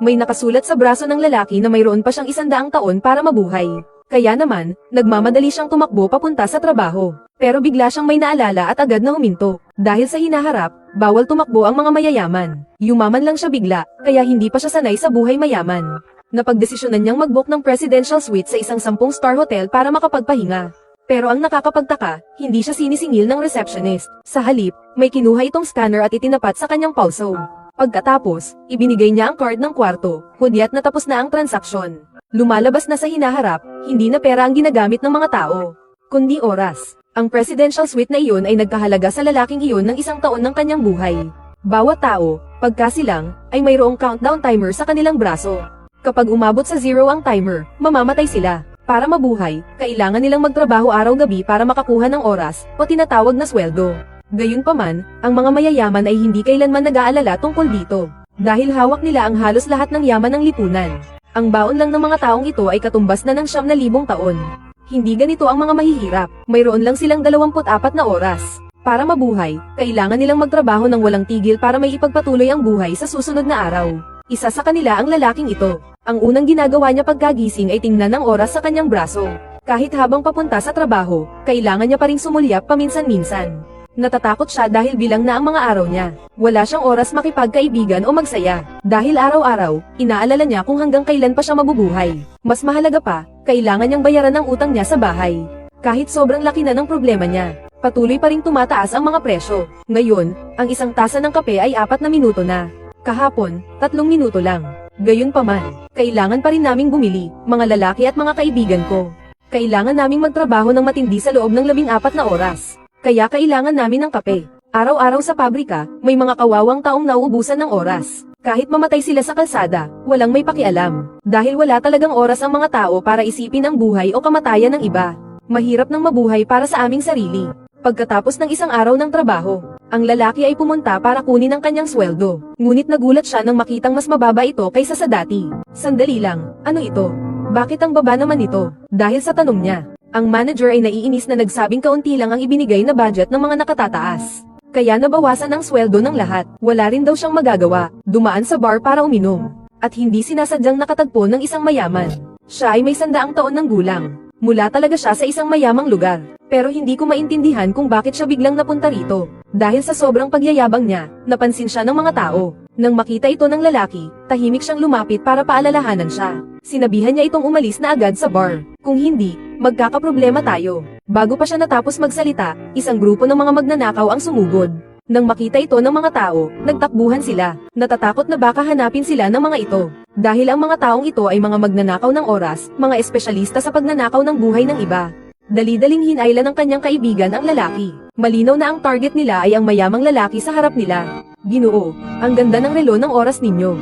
May nakasulat sa braso ng lalaki na mayroon pa siyang isandaang taon para mabuhay. Kaya naman, nagmamadali siyang tumakbo papunta sa trabaho. Pero bigla siyang may naalala at agad na huminto. Dahil sa hinaharap, bawal tumakbo ang mga mayayaman. Yumaman lang siya bigla, kaya hindi pa siya sanay sa buhay mayaman. Napagdesisyonan niyang mag-book ng presidential suite sa isang sampung star hotel para makapagpahinga. Pero ang nakakapagtaka, hindi siya sinisingil ng receptionist. Sa halip, may kinuha itong scanner at itinapat sa kanyang pulso. Pagkatapos, ibinigay niya ang card ng kwarto, hudyat na tapos na ang transaksyon. Lumalabas na sa hinaharap, hindi na pera ang ginagamit ng mga tao, kundi oras. Ang presidential suite na iyon ay nagkahalaga sa lalaking iyon ng isang taon ng kanyang buhay. Bawat tao, pagkasilang, ay mayroong countdown timer sa kanilang braso. Kapag umabot sa zero ang timer, mamamatay sila. Para mabuhay, kailangan nilang magtrabaho araw-gabi para makakuha ng oras, o tinatawag na sweldo. Gayunpaman, ang mga mayayaman ay hindi kailanman nag-aalala tungkol dito. Dahil hawak nila ang halos lahat ng yaman ng lipunan. Ang baon lang ng mga taong ito ay katumbas na ng siyam na libong taon. Hindi ganito ang mga mahihirap, mayroon lang silang 24 na oras. Para mabuhay, kailangan nilang magtrabaho ng walang tigil para may ipagpatuloy ang buhay sa susunod na araw. Isa sa kanila ang lalaking ito. Ang unang ginagawa niya pagkagising ay tingnan ng oras sa kanyang braso. Kahit habang papunta sa trabaho, kailangan niya pa ring sumulyap paminsan-minsan. Natatakot siya dahil bilang na ang mga araw niya. Wala siyang oras makipagkaibigan o magsaya. Dahil araw-araw, inaalala niya kung hanggang kailan pa siya mabubuhay. Mas mahalaga pa, kailangan niyang bayaran ang utang niya sa bahay. Kahit sobrang laki na ng problema niya, patuloy pa ring tumataas ang mga presyo. Ngayon, ang isang tasa ng kape ay apat na minuto na. Kahapon, tatlong minuto lang. Gayon pa man, kailangan pa rin naming bumili, mga lalaki at mga kaibigan ko. Kailangan naming magtrabaho ng matindi sa loob ng labing apat na oras. Kaya kailangan namin ng kape. Araw-araw sa pabrika, may mga kawawang taong nauubusan ng oras. Kahit mamatay sila sa kalsada, walang may pakialam. Dahil wala talagang oras ang mga tao para isipin ang buhay o kamatayan ng iba. Mahirap nang mabuhay para sa aming sarili. Pagkatapos ng isang araw ng trabaho, ang lalaki ay pumunta para kunin ang kanyang sweldo. Ngunit nagulat siya nang makitang mas mababa ito kaysa sa dati. Sandali lang, ano ito? Bakit ang baba naman ito? Dahil sa tanong niya, ang manager ay naiinis na nagsabing kaunti lang ang ibinigay na budget ng mga nakatataas. Kaya nabawasan ang sweldo ng lahat. Wala rin daw siyang magagawa. Dumaan sa bar para uminom. At hindi sinasadyang nakatagpo ng isang mayaman. Siya ay may sandaang taon ng gulang. Mula talaga siya sa isang mayamang lugar. Pero hindi ko maintindihan kung bakit siya biglang napunta rito. Dahil sa sobrang pagyayabang niya, napansin siya ng mga tao. Nang makita ito ng lalaki, tahimik siyang lumapit para paalalahanan siya. Sinabihan niya itong umalis na agad sa bar. Kung hindi, magkakaproblema tayo. Bago pa siya natapos magsalita, isang grupo ng mga magnanakaw ang sumugod. Nang makita ito ng mga tao, nagtakbuhan sila. Natatakot na baka hanapin sila ng mga ito. Dahil ang mga taong ito ay mga magnanakaw ng oras, mga espesyalista sa pagnanakaw ng buhay ng iba. Dali-daling hinayla ng kanyang kaibigan ang lalaki. Malinaw na ang target nila ay ang mayamang lalaki sa harap nila. Ginoo, ang ganda ng relo ng oras ninyo.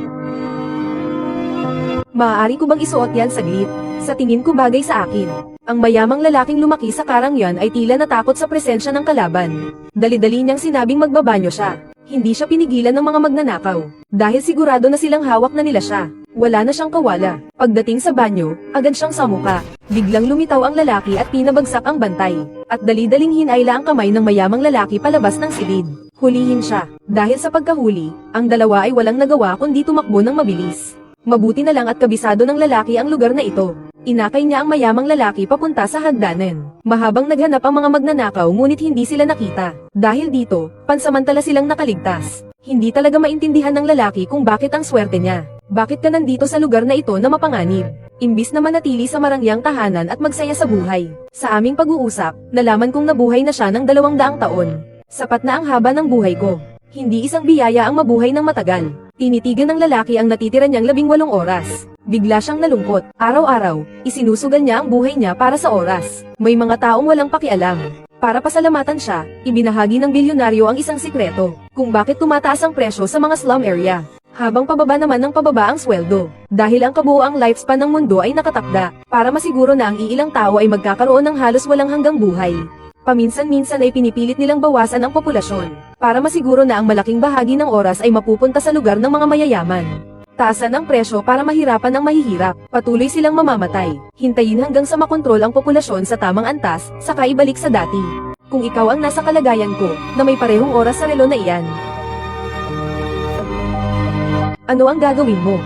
Maaari ko bang isuot yan saglit? Sa tingin ko bagay sa akin. Ang mayamang lalaking lumaki sa karangyan ay tila natakot sa presensya ng kalaban. Dali-dali niyang sinabing magbabanyo siya. Hindi siya pinigilan ng mga magnanakaw. Dahil sigurado na silang hawak na nila siya. Wala na siyang kawala. Pagdating sa banyo, agad siyang samuka. Biglang lumitaw ang lalaki at pinabagsak ang bantay. At dali-daling hinayla ang kamay ng mayamang lalaki palabas ng silid. Hulihin siya. Dahil sa pagkahuli, ang dalawa ay walang nagawa kundi tumakbo ng mabilis. Mabuti na lang at kabisado ng lalaki ang lugar na ito. Inakay niya ang mayamang lalaki papunta sa hagdanan. Mahabang naghanap ang mga magnanakaw ngunit hindi sila nakita. Dahil dito, pansamantala silang nakaligtas. Hindi talaga maintindihan ng lalaki kung bakit ang swerte niya. Bakit ka nandito sa lugar na ito na mapanganib? Imbis na manatili sa marangyang tahanan at magsaya sa buhay. Sa aming pag-uusap, nalaman kong nabuhay na siya ng dalawang daang taon. Sapat na ang haba ng buhay ko. Hindi isang biyaya ang mabuhay ng matagal. Tinitigan ng lalaki ang natitira niyang labing walong oras. Bigla siyang nalungkot. Araw-araw, isinusugal niya ang buhay niya para sa oras. May mga taong walang pakialam. Para pasalamatan siya, ibinahagi ng bilyonaryo ang isang sikreto kung bakit tumataas ang presyo sa mga slum area. Habang pababa naman ng pababa ang sweldo. Dahil ang kabuoang lifespan ng mundo ay nakatakda, para masiguro na ang iilang tao ay magkakaroon ng halos walang hanggang buhay. Paminsan-minsan ay pinipilit nilang bawasan ang populasyon, para masiguro na ang malaking bahagi ng oras ay mapupunta sa lugar ng mga mayayaman. Taasan ang presyo para mahirapan ang mahihirap, patuloy silang mamamatay. Hintayin hanggang sa makontrol ang populasyon sa tamang antas, saka ibalik sa dati. Kung ikaw ang nasa kalagayan ko, na may parehong oras sa relo na iyan. Ano ang gagawin mo?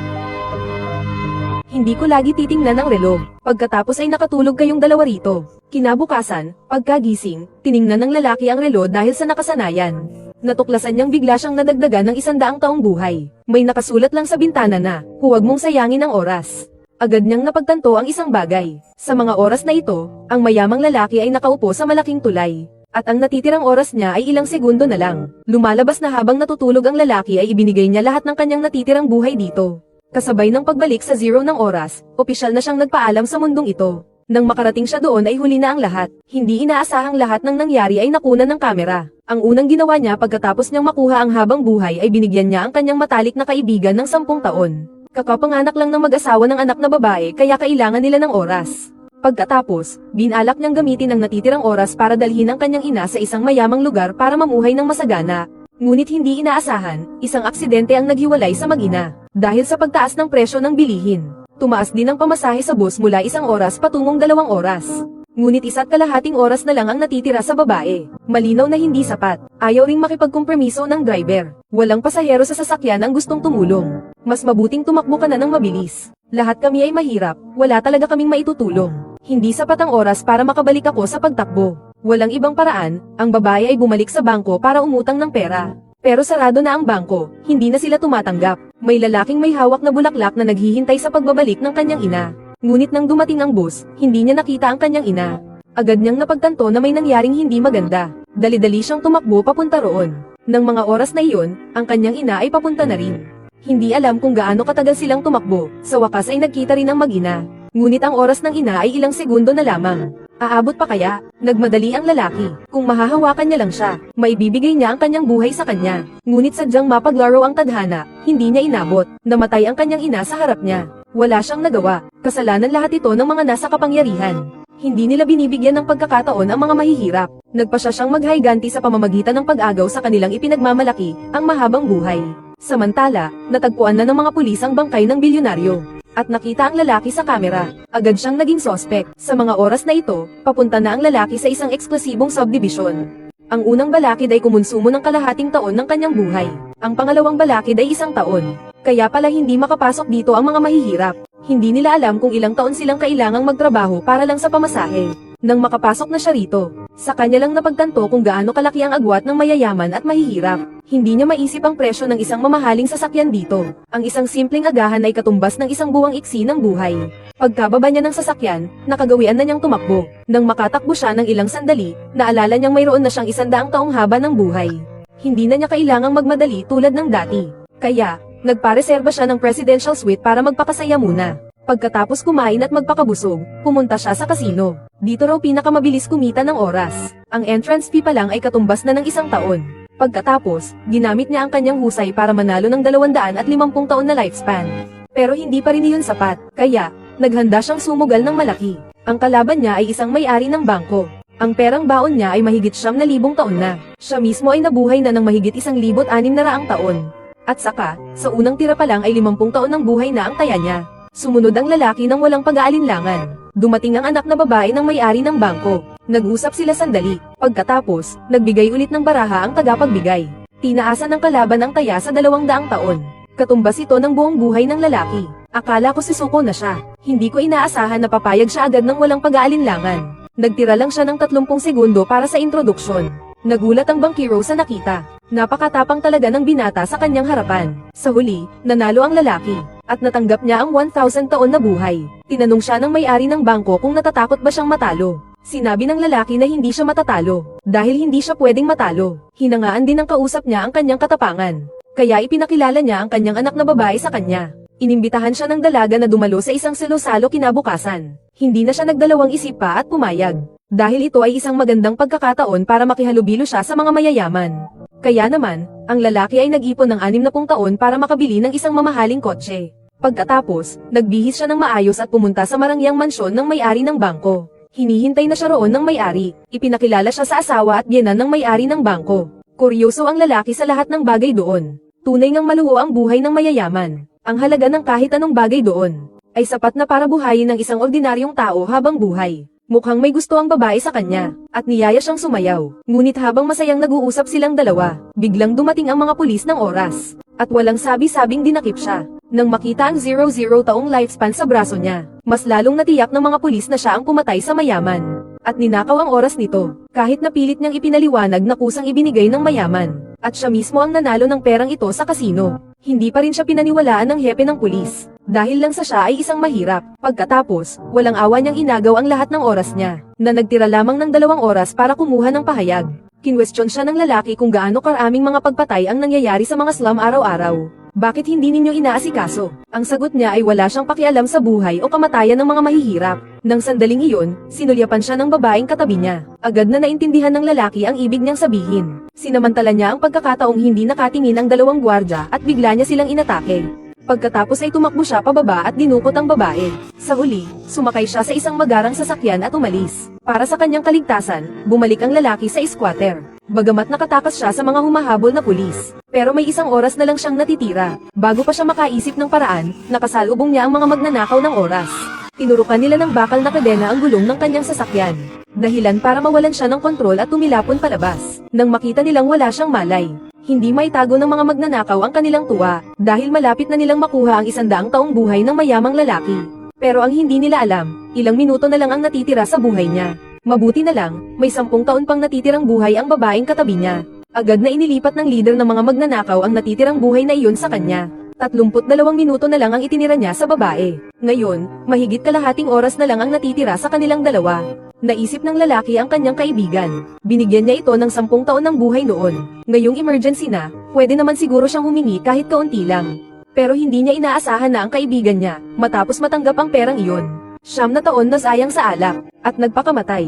Hindi ko lagi titingnan ang relo. Pagkatapos ay nakatulog kayong dalawa rito. Kinabukasan, pagkagising, tiningnan ng lalaki ang relo dahil sa nakasanayan. Natuklasan niyang bigla siyang nadagdagan ng isandaang taong buhay. May nakasulat lang sa bintana na, huwag mong sayangin ang oras. Agad niyang napagtanto ang isang bagay. Sa mga oras na ito, ang mayamang lalaki ay nakaupo sa malaking tulay. At ang natitirang oras niya ay ilang segundo na lang. Lumalabas na habang natutulog ang lalaki ay ibinigay niya lahat ng kanyang natitirang buhay dito. Kasabay ng pagbalik sa zero ng oras, opisyal na siyang nagpaalam sa mundong ito. Nang makarating siya doon ay huli na ang lahat. Hindi inaasahang lahat ng nangyari ay nakunan ng kamera. Ang unang ginawa niya pagkatapos niyang makuha ang habang buhay ay binigyan niya ang kanyang matalik na kaibigan ng sampung taon. Kakapanganak lang ng mag-asawa ng anak na babae kaya kailangan nila ng oras. Pagkatapos, binalak niyang gamitin ang natitirang oras para dalhin ang kanyang ina sa isang mayamang lugar para mamuhay ng masagana. Ngunit hindi inaasahan, isang aksidente ang naghiwalay sa mag-ina. Dahil sa pagtaas ng presyo ng bilihin, tumaas din ang pamasahe sa bus mula isang oras patungong dalawang oras. Ngunit isa't kalahating oras na lang ang natitira sa babae. Malinaw na hindi sapat. Ayaw ring makipagkompromiso ng driver. Walang pasahero sa sasakyan ang gustong tumulong. Mas mabuting tumakbo ka na ng mabilis. Lahat kami ay mahirap, wala talaga kaming maitutulong. Hindi sapat ang oras para makabalik ako sa pagtakbo. Walang ibang paraan, ang babae ay bumalik sa bangko para umutang ng pera. Pero sarado na ang bangko, hindi na sila tumatanggap. May lalaking may hawak na bulaklak na naghihintay sa pagbabalik ng kanyang ina. Ngunit nang dumating ang bus, hindi niya nakita ang kanyang ina. Agad niyang napagtanto na may nangyaring hindi maganda. Dali-dali siyang tumakbo papunta roon. Nang mga oras na iyon, ang kanyang ina ay papunta na rin. Hindi alam kung gaano katagal silang tumakbo, sa wakas ay nagkita rin ang mag-ina. Ngunit ang oras ng ina ay ilang segundo na lamang. Aabot pa kaya? Nagmadali ang lalaki. Kung mahahawakan niya lang siya, maibibigay niya ang kanyang buhay sa kanya. Ngunit sadyang mapaglaro ang tadhana, hindi niya inabot. Namatay ang kanyang ina sa harap niya. Wala siyang nagawa. Kasalanan lahat ito ng mga nasa kapangyarihan. Hindi nila binibigyan ng pagkakataon ang mga mahihirap. Nagpasya siyang maghayganti sa pamamagitan ng pag-agaw sa kanilang ipinagmamalaki, ang mahabang buhay. Samantala, natagpuan na ng mga pulis ang bangkay ng bilyonaryo. At nakita ang lalaki sa kamera. Agad siyang naging sospek. Sa mga oras na ito, papunta na ang lalaki sa isang eksklusibong subdivision. Ang unang balakid ay kumonsumo ng kalahating taon ng kanyang buhay. Ang pangalawang balakid ay isang taon. Kaya pala hindi makapasok dito ang mga mahihirap. Hindi nila alam kung ilang taon silang kailangang magtrabaho para lang sa pamasahe. Nang makapasok na siya rito, sa kanya lang napagtanto kung gaano kalaki ang agwat ng mayayaman at mahihirap. Hindi niya maisip ang presyo ng isang mamahaling sasakyan dito. Ang isang simpleng agahan ay katumbas ng isang buwang iksi ng buhay. Pagkababa niya ng sasakyan, nakagawian na niyang tumakbo. Nang makatakbo siya ng ilang sandali, naalala niyang mayroon na siyang isandaang taong haba ng buhay. Hindi na niya kailangang magmadali tulad ng dati. Kaya, nagpareserba siya ng presidential suite para magpakasaya muna. Pagkatapos kumain at magpakabusog, pumunta siya sa kasino. Dito raw pinakamabilis kumita ng oras. Ang entrance fee pa lang ay katumbas na ng isang taon. Pagkatapos, ginamit niya ang kanyang husay para manalo ng 250 taon na lifespan. Pero hindi pa rin iyon sapat, kaya, naghanda siyang sumugal ng malaki. Ang kalaban niya ay isang may-ari ng bangko. Ang perang baon niya ay mahigit siyam na libong taon na. Siya mismo ay nabuhay na ng mahigit isang libot anim na raang taon. At saka, sa unang tira pa lang ay limampung taon ng buhay na ang taya niya. Sumunod ang lalaki ng walang pag-aalinlangan. Dumating ang anak na babae ng may-ari ng bangko. Nag-usap sila sandali. Pagkatapos, nagbigay ulit ng baraha ang tagapagbigay. Tinaasan ng kalaban ang taya sa dalawang daang taon. Katumbas ito ng buong buhay ng lalaki. Akala ko si Suko na siya. Hindi ko inaasahan na papayag siya agad ng walang pag-aalinlangan. Nagtira lang siya ng 30 segundo para sa introduksyon. Nagulat ang bankero sa nakita. Napakatapang talaga ng binata sa kanyang harapan. Sa huli, nanalo ang lalaki. At natanggap niya ang 1,000 taon na buhay. Tinanong siya ng may-ari ng bangko kung natatakot ba siyang matalo. Sinabi ng lalaki na hindi siya matatalo. Dahil hindi siya pwedeng matalo. Hinangaan din ng kausap niya ang kanyang katapangan. Kaya ipinakilala niya ang kanyang anak na babae sa kanya. Inimbitahan siya ng dalaga na dumalo sa isang selosalo kinabukasan. Hindi na siya nagdalawang isip pa at pumayag. Dahil ito ay isang magandang pagkakataon para makihalubilo siya sa mga mayayaman. Kaya naman, ang lalaki ay nag-ipon ng 60 taon para makabili ng isang mamahaling kotse. Pagkatapos, nagbihis siya ng maayos at pumunta sa marangyang mansyon ng may-ari ng bangko. Hinihintay na siya roon ng may-ari. Ipinakilala siya sa asawa at biyenan ng may-ari ng bangko. Kuryoso ang lalaki sa lahat ng bagay doon. Tunay ngang maluho ang buhay ng mayayaman. Ang halaga ng kahit anong bagay doon ay sapat na para buhayin ng isang ordinaryong tao habang buhay. Mukhang may gusto ang babae sa kanya, at niyaya siyang sumayaw. Ngunit habang masayang nag-uusap silang dalawa, biglang dumating ang mga pulis ng oras. At walang sabi-sabing dinakip siya. Nang makita ang 00 taong lifespan sa braso niya, mas lalong natiyak ng mga pulis na siya ang pumatay sa mayaman. At ninakaw ang oras nito, kahit napilit niyang ipinaliwanag na kusang ibinigay ng mayaman. At siya mismo ang nanalo ng perang ito sa kasino. Hindi pa rin siya pinaniwalaan ng hepe ng pulis. Dahil lang sa siya ay isang mahirap. Pagkatapos, walang awa niyang inagaw ang lahat ng oras niya, na nagtira lamang ng dalawang oras para kumuha ng pahayag. Kinwestiyon siya ng lalaki kung gaano karaming mga pagpatay ang nangyayari sa mga slum araw-araw. Bakit hindi ninyo inaasikaso? Ang sagot niya ay wala siyang pakialam sa buhay o kamatayan ng mga mahihirap. Nang sandaling iyon, sinulyapan siya ng babaeng katabi niya. Agad na naintindihan ng lalaki ang ibig niyang sabihin. Sinamantala niya ang pagkakataong hindi nakatingin ang dalawang gwardya at bigla niya silang inatake. Pagkatapos ay tumakbo siya pababa at dinukot ang babae. Sa huli, sumakay siya sa isang magarang sasakyan at umalis. Para sa kanyang kaligtasan, bumalik ang lalaki sa squatter. Bagamat nakatakas siya sa mga humahabol na pulis, pero may isang oras na lang siyang natitira. Bago pa siya makaisip ng paraan, nakasalubong niya ang mga magnanakaw ng oras. Tinurukan nila ng bakal na kadena ang gulong ng kanyang sasakyan. Dahilan para mawalan siya ng kontrol at tumilapon palabas. Nang makita nilang wala siyang malay, hindi may tago ng mga magnanakaw ang kanilang tuwa, dahil malapit na nilang makuha ang isandaang taong buhay ng mayamang lalaki. Pero ang hindi nila alam, ilang minuto na lang ang natitira sa buhay niya. Mabuti na lang, may sampung taon pang natitirang buhay ang babaeng katabi niya. Agad na inilipat ng leader ng mga magnanakaw ang natitirang buhay na iyon sa kanya. 32 minuto na lang ang itinira niya sa babae. Ngayon, mahigit kalahating oras na lang ang natitira sa kanilang dalawa. Naisip ng lalaki ang kanyang kaibigan. Binigyan niya ito ng sampung taon ng buhay noon. Ngayong emergency na, pwede naman siguro siyang humingi kahit kaunti lang. Pero hindi niya inaasahan na ang kaibigan niya, matapos matanggap ang perang iyon. Siyam na taon na sayang sa alak, at nagpakamatay.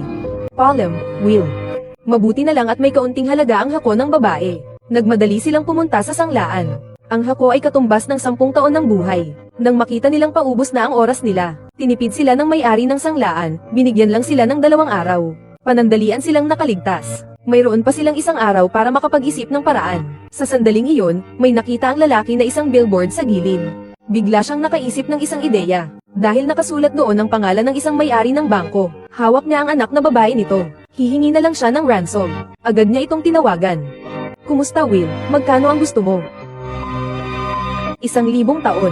Palem, Will. Mabuti na lang at may kaunting halaga ang hako ng babae. Nagmadali silang pumunta sa sanglaan. Ang hako ay katumbas ng sampung taon ng buhay. Nang makita nilang paubos na ang oras nila, tinipid sila ng may-ari ng sanglaan, binigyan lang sila ng dalawang araw. Panandalian silang nakaligtas. Mayroon pa silang isang araw para makapag-isip ng paraan. Sa sandaling iyon, may nakita ang lalaki na isang billboard sa gilid. Bigla siyang nakaisip ng isang ideya. Dahil nakasulat doon ang pangalan ng isang may-ari ng bangko, hawak niya ang anak na babae nito. Hihingi na lang siya ng ransom. Agad niya itong tinawagan. Kumusta Will? Magkano ang gusto mo? Isang libong taon.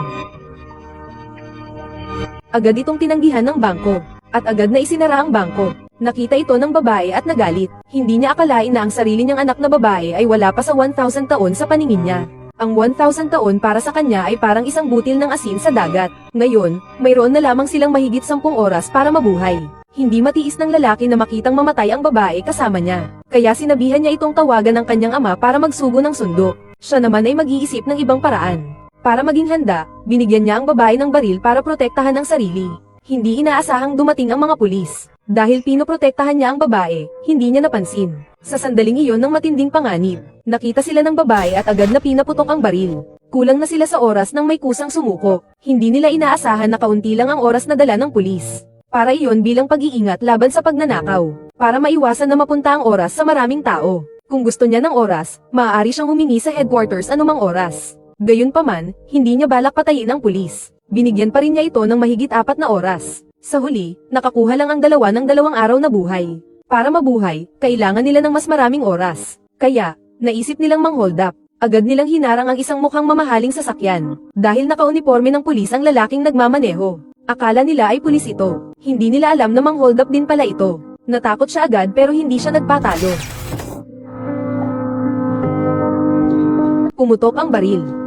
Agad itong tinanggihan ng bangko, at agad na isinara ang bangko. Nakita ito ng babae at nagalit. Hindi niya akalain na ang sarili niyang anak na babae ay wala pa sa 1,000 taon sa paningin niya. Ang 1,000 taon para sa kanya ay parang isang butil ng asin sa dagat. Ngayon, mayroon na lamang silang mahigit 10 oras para mabuhay. Hindi matiis ng lalaki na makitang mamatay ang babae kasama niya. Kaya sinabihan niya itong tawagan ng kanyang ama para magsugo ng sundo. Siya naman ay mag-iisip ng ibang paraan. Para maging handa, binigyan niya ang babae ng baril para protektahan ang sarili. Hindi inaasahang dumating ang mga pulis. Dahil pinoprotektahan niya ang babae, hindi niya napansin. Sa sandaling iyon ng matinding panganib, nakita sila ng babae at agad na pinaputok ang baril. Kulang na sila sa oras nang may kusang sumuko. Hindi nila inaasahan na kaunti lang ang oras na dala ng pulis. Para iyon bilang pag-iingat laban sa pagnanakaw. Para maiwasan na mapunta ang oras sa maraming tao. Kung gusto niya ng oras, maaari siyang humingi sa headquarters anumang oras. Gayunpaman, hindi niya balak patayin ang pulis. Binigyan pa rin niya ito ng mahigit apat na oras. Sa huli, nakakuha lang ang dalawa ng dalawang araw na buhay. Para mabuhay, kailangan nila ng mas maraming oras. Kaya, naisip nilang mang-hold up. Agad nilang hinarang ang isang mukhang mamahaling sasakyan. Dahil nakauniforme ng pulis ang lalaking nagmamaneho. Akala nila ay pulis ito. Hindi nila alam na mang-hold up din pala ito. Natakot siya agad pero hindi siya nagpatalo. Pumutok ang baril.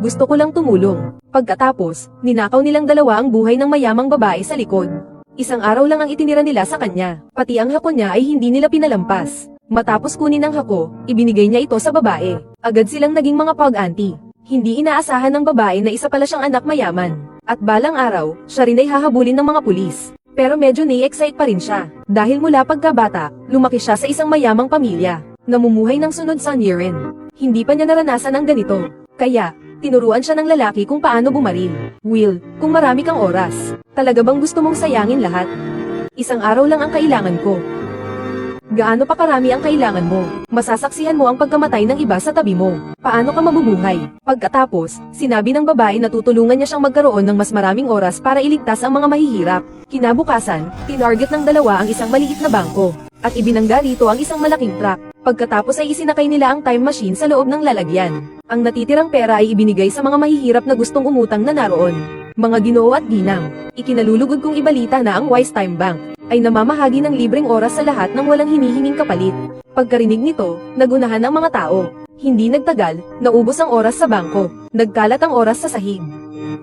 Gusto ko lang tumulong. Pagkatapos, ninakaw nilang dalawa ang buhay ng mayamang babae sa likod. Isang araw lang ang itinira nila sa kanya, pati ang hako niya ay hindi nila pinalampas. Matapos kunin ang hako, ibinigay niya ito sa babae. Agad silang naging mga pag-anti. Hindi inaasahan ng babae na isa pala siyang anak mayaman. At balang araw, siya rin ay hahabulin ng mga pulis. Pero medyo ni-excite pa rin siya. Dahil mula pagkabata, lumaki siya sa isang mayamang pamilya. Namumuhay ng sunod sa Niren. Hindi pa niya naranasan ang ganito. Kaya, tinuruan siya ng lalaki kung paano bumaril. Will, kung marami kang oras, talaga bang gusto mong sayangin lahat? Isang araw lang ang kailangan ko. Gaano pa karami ang kailangan mo? Masasaksihan mo ang pagkamatay ng iba sa tabi mo. Paano ka mabubuhay? Pagkatapos, sinabi ng babae na tutulungan niya siyang magkaroon ng mas maraming oras para iligtas ang mga mahihirap. Kinabukasan, tinarget ng dalawa ang isang maliit na bangko. At ibinangga rito ang isang malaking truck. Pagkatapos ay isinakay nila ang time machine sa loob ng lalagyan. Ang natitirang pera ay ibinigay sa mga mahihirap na gustong umutang na naroon. Mga ginoo at ginang, ikinalulugod kong ibalita na ang Wise Time Bank ay namamahagi ng libreng oras sa lahat ng walang hinihinging kapalit. Pagkarinig nito, nagunahan ang mga tao. Hindi nagtagal, naubos ang oras sa bangko. Nagkalat ang oras sa sahig.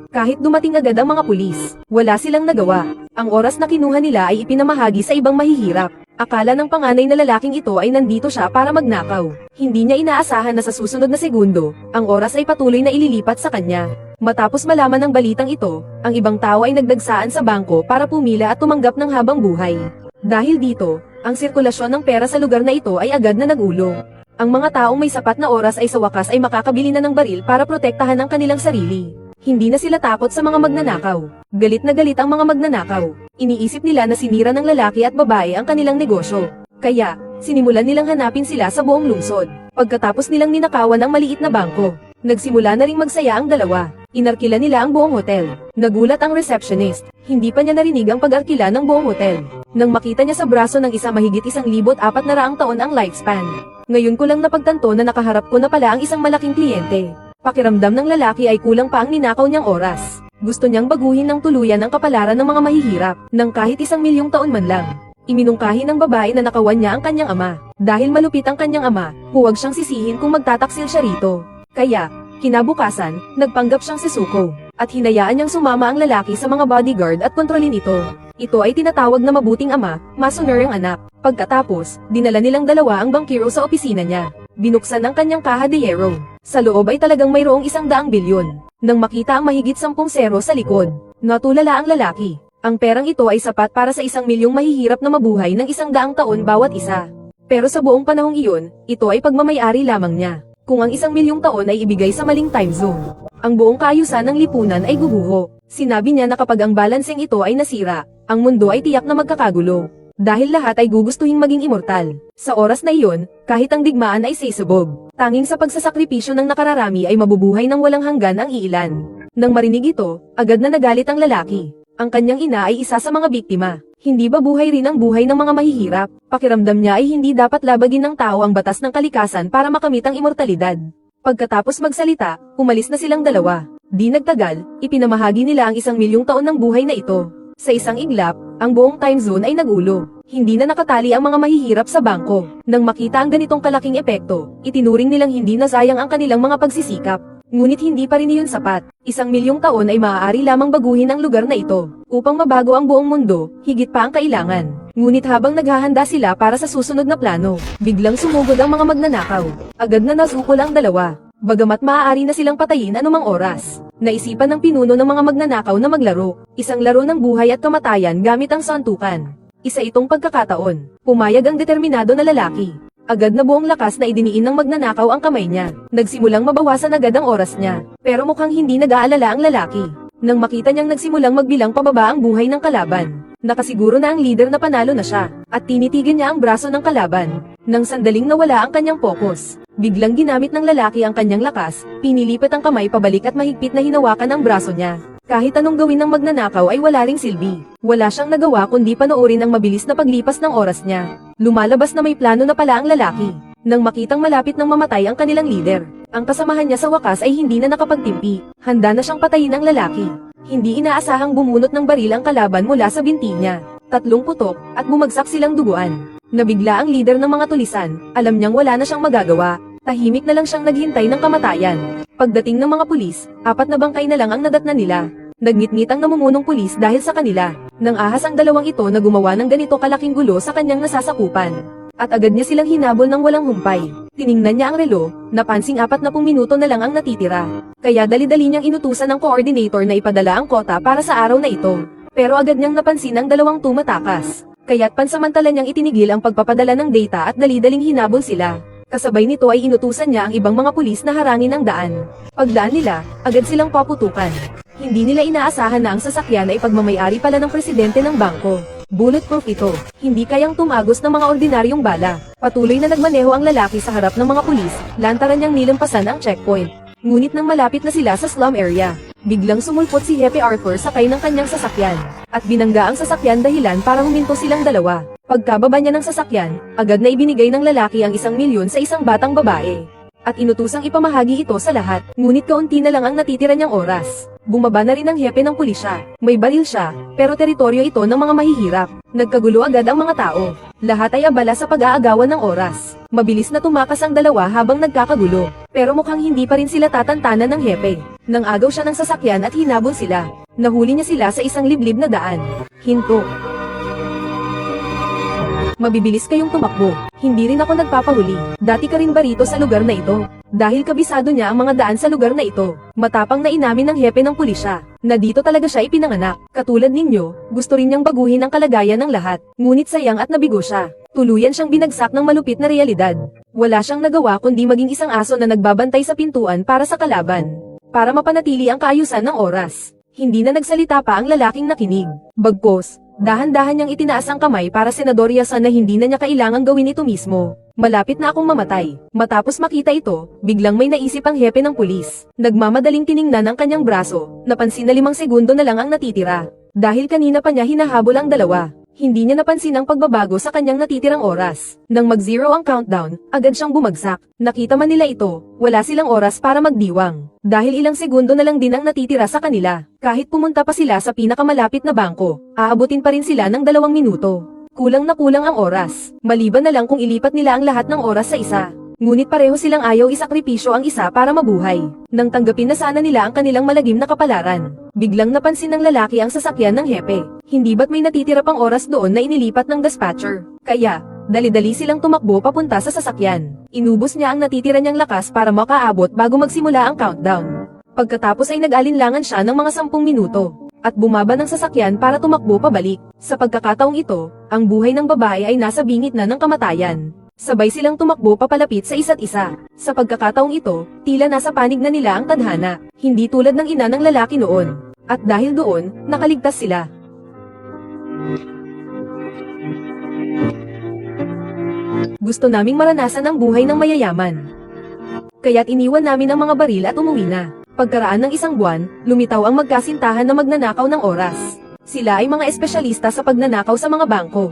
Kahit dumating agad ang mga pulis, wala silang nagawa. Ang oras na kinuha nila ay ipinamahagi sa ibang mahihirap. Akala ng panganay na lalaking ito ay nandito siya para magnakaw. Hindi niya inaasahan na sa susunod na segundo, ang oras ay patuloy na ililipat sa kanya. Matapos malaman ng balitang ito, ang ibang tao ay nagdagsaan sa bangko para pumila at tumanggap ng habang buhay. Dahil dito, ang sirkulasyon ng pera sa lugar na ito ay agad na nagulo. Ang mga taong may sapat na oras ay sa wakas ay makakabili na ng baril para protektahan ang kanilang sarili. Hindi na sila takot sa mga magnanakaw. Galit na galit ang mga magnanakaw. Iniisip nila na sinira ng lalaki at babae ang kanilang negosyo. Kaya, sinimulan nilang hanapin sila sa buong lungsod. Pagkatapos nilang ninakawan ang maliit na bangko, nagsimula na ring magsaya ang dalawa. Inarkila nila ang buong hotel. Nagulat ang receptionist. Hindi pa niya narinig ang pag-arkila ng buong hotel. Nang makita niya sa braso ng isa mahigit isang libot apat na raang taon ang lifespan. Ngayon ko lang napagtanto na nakaharap ko na pala ang isang malaking kliyente. Pakiramdam ng lalaki ay kulang pa ang ninakaw niyang oras. Gusto niyang baguhin ng tuluyan ang kapalaran ng mga mahihirap, ng kahit isang milyong taon man lang. Iminungkahi ng babae na nakawan niya ang kanyang ama. Dahil malupit ang kanyang ama, huwag siyang sisihin kung magtataksil siya rito. Kaya, kinabukasan, nagpanggap siyang si Suko, at hinayaan niyang sumama ang lalaki sa mga bodyguard at kontrolin ito. Ito ay tinatawag na mabuting ama, masuner ang anak. Pagkatapos, dinala nilang dalawa ang bankiro sa opisina niya. Binuksan ang kanyang kaha de hierro. Sa loob ay talagang mayroong isang daang bilyon. Nang makita ang mahigit sampung sero sa likod, natulala ang lalaki. Ang perang ito ay sapat para sa isang milyong mahihirap na mabuhay ng isang daang taon bawat isa. Pero sa buong panahong iyon, ito ay pagmamayari lamang niya. Kung ang isang milyong taon ay ibigay sa maling time zone, ang buong kaayusan ng lipunan ay guguho. Sinabi niya na kapag ang balancing ito ay nasira, ang mundo ay tiyak na magkakagulo. Dahil lahat ay gugustuhing maging immortal. Sa oras na iyon, kahit ang digmaan ay sisubog, tanging sa pagsasakripisyo ng nakararami ay mabubuhay ng walang hanggan ang iilan. Nang marinig ito, agad na nagalit ang lalaki. Ang kanyang ina ay isa sa mga biktima. Hindi ba buhay rin ang buhay ng mga mahihirap? Pakiramdam niya ay hindi dapat labagin ng tao ang batas ng kalikasan para makamit ang immortalidad. Pagkatapos magsalita, umalis na silang dalawa. Di nagtagal, ipinamahagi nila ang isang milyong taon ng buhay na ito. Sa isang iglap, ang buong time zone ay nagulo. Hindi na nakatali ang mga mahihirap sa bangko. Nang makita ang ganitong kalaking epekto, itinuring nilang hindi nasayang ang kanilang mga pagsisikap. Ngunit hindi pa rin iyon sapat. Isang milyong taon ay maaari lamang baguhin ang lugar na ito. Upang mabago ang buong mundo, higit pa ang kailangan. Ngunit habang naghahanda sila para sa susunod na plano, biglang sumugod ang mga magnanakaw. Agad na nasukol ang dalawa. Bagamat maaari na silang patayin anumang oras. Naisipan ng pinuno ng mga magnanakaw na maglaro. Isang laro ng buhay at kamatayan gamit ang santukan. Isa itong pagkakataon. Pumayag ang determinado na lalaki. Agad na buong lakas na idiniin ng magnanakaw ang kamay niya. Nagsimulang mabawasan agad ang oras niya. Pero mukhang hindi nag-aalala ang lalaki. Nang makita niyang nagsimulang magbilang pababa ang buhay ng kalaban. Nakasiguro na ang leader na panalo na siya. At tinitigan niya ang braso ng kalaban. Nang sandaling nawala ang kanyang focus. Biglang ginamit ng lalaki ang kanyang lakas. Pinilipat ang kamay pabalik at mahigpit na hinawakan ang braso niya. Kahit anong gawin ng magnanakaw ay wala ring silbi. Wala siyang nagawa kundi panoorin ang mabilis na paglipas ng oras niya. Lumalabas na may plano na pala ang lalaki. Nang makitang malapit ng mamatay ang kanilang leader, ang kasamahan niya sa wakas ay hindi na nakapagtimpi. Handa na siyang patayin ang lalaki. Hindi inaasahang bumunot ng baril ang kalaban mula sa binti niya. Tatlong putok, at bumagsak silang duguan. Nabigla ang leader ng mga tulisan, alam niyang wala na siyang magagawa. Tahimik na lang siyang naghintay ng kamatayan. Pagdating ng mga pulis, apat na bangkay na lang ang nadatna nila. Nagngit-ngit ang namumunong pulis dahil sa kanila. Nang ahas ang dalawang ito na gumawa ng ganito kalaking gulo sa kanyang nasasakupan. At agad niya silang hinabol ng walang humpay. Tiningnan niya ang relo, napansing apat na minuto na lang ang natitira. Kaya dali-dali niyang inutusan ng coordinator na ipadala ang kota para sa araw na ito. Pero agad niyang napansin ang dalawang tumatakas. Kaya't pansamantala niyang itinigil ang pagpapadala ng data at dali-daling hinabol sila. Kasabay nito ay inutusan niya ang ibang mga pulis na harangin ang daan. Pagdaan nila, agad silang paputukan. Hindi nila inaasahan na ang sasakyan ay pagmamayari pala ng presidente ng bangko. Bulletproof ito. Hindi kayang tumagos ng mga ordinaryong bala. Patuloy na nagmaneho ang lalaki sa harap ng mga pulis, lantaran niyang nilampasan ang checkpoint. Ngunit nang malapit na sila sa slum area, biglang sumulpot si Happy Arthur sakay ng kanyang sasakyan. At binangga ang sasakyan dahilan para huminto silang dalawa. Pagkababa niya ng sasakyan, agad na ibinigay ng lalaki ang isang milyon sa isang batang babae. At inutusang ipamahagi ito sa lahat, ngunit kaunti na lang ang natitira niyang oras. Bumaba na rin ang hepe ng pulisya. May baril siya, pero teritoryo ito ng mga mahihirap. Nagkagulo agad ang mga tao. Lahat ay abala sa pag-aagawan ng oras. Mabilis na tumakas ang dalawa habang nagkakagulo. Pero mukhang hindi pa rin sila tatantanan ng hepe. Nang agaw siya ng sasakyan at hinabol sila. Nahuli niya sila sa isang liblib na daan. Hinto. Mabibilis kayong tumakbo. Hindi rin ako nagpapahuli. Dati ka rin ba rito sa lugar na ito? Dahil kabisado niya ang mga daan sa lugar na ito. Matapang na inamin ng hepe ng pulisya. Na dito talaga siya ipinanganak. Katulad ninyo, gusto rin niyang baguhin ang kalagayan ng lahat. Ngunit sayang at nabigo siya. Tuluyan siyang binagsak ng malupit na realidad. Wala siyang nagawa kundi maging isang aso na nagbabantay sa pintuan para sa kalaban. Para mapanatili ang kaayusan ng oras. Hindi na nagsalita pa ang lalaking nakinig. Bagkos, dahan-dahan niyang itinaas ang kamay para senador Yasan na hindi na niya kailangang gawin ito mismo. Malapit na akong mamatay. Matapos makita ito, biglang may naisip ang hepe ng pulis. Nagmamadaling tiningnan ang kanyang braso, napansin na limang segundo na lang ang natitira. Dahil kanina pa niya hinahabol ang dalawa. Hindi niya napansin ang pagbabago sa kanyang natitirang oras. Nang mag-zero ang countdown, agad siyang bumagsak. Nakita man nila ito, wala silang oras para magdiwang. Dahil ilang segundo na lang din ang natitira sa kanila. Kahit pumunta pa sila sa pinakamalapit na bangko, aabutin pa rin sila ng dalawang minuto. Kulang na kulang ang oras. Maliban na lang kung ilipat nila ang lahat ng oras sa isa. Ngunit pareho silang ayaw isakripisyo ang isa para mabuhay. Nang tanggapin na sana nila ang kanilang malagim na kapalaran. Biglang napansin ng lalaki ang sasakyan ng hepe. Hindi ba't may natitira pang oras doon na inilipat ng dispatcher? Kaya, dali-dali silang tumakbo papunta sa sasakyan. Inubos niya ang natitira niyang lakas para makaabot bago magsimula ang countdown. Pagkatapos ay nag-alinlangan siya ng mga sampung minuto at bumaba ng sasakyan para tumakbo pabalik. Sa pagkakataong ito, ang buhay ng babae ay nasa bingit na ng kamatayan. Sabay silang tumakbo papalapit sa isa't isa. Sa pagkakataong ito, tila nasa panig na nila ang tadhana, hindi tulad ng ina ng lalaki noon. At dahil doon, nakaligtas sila. Gusto naming maranasan ang buhay ng mayayaman. Kaya't iniwan namin ang mga baril at umuwi na. Pagkaraan ng isang buwan, lumitaw ang magkasintahan na magnanakaw ng oras. Sila ay mga espesyalista sa pagnanakaw sa mga bangko.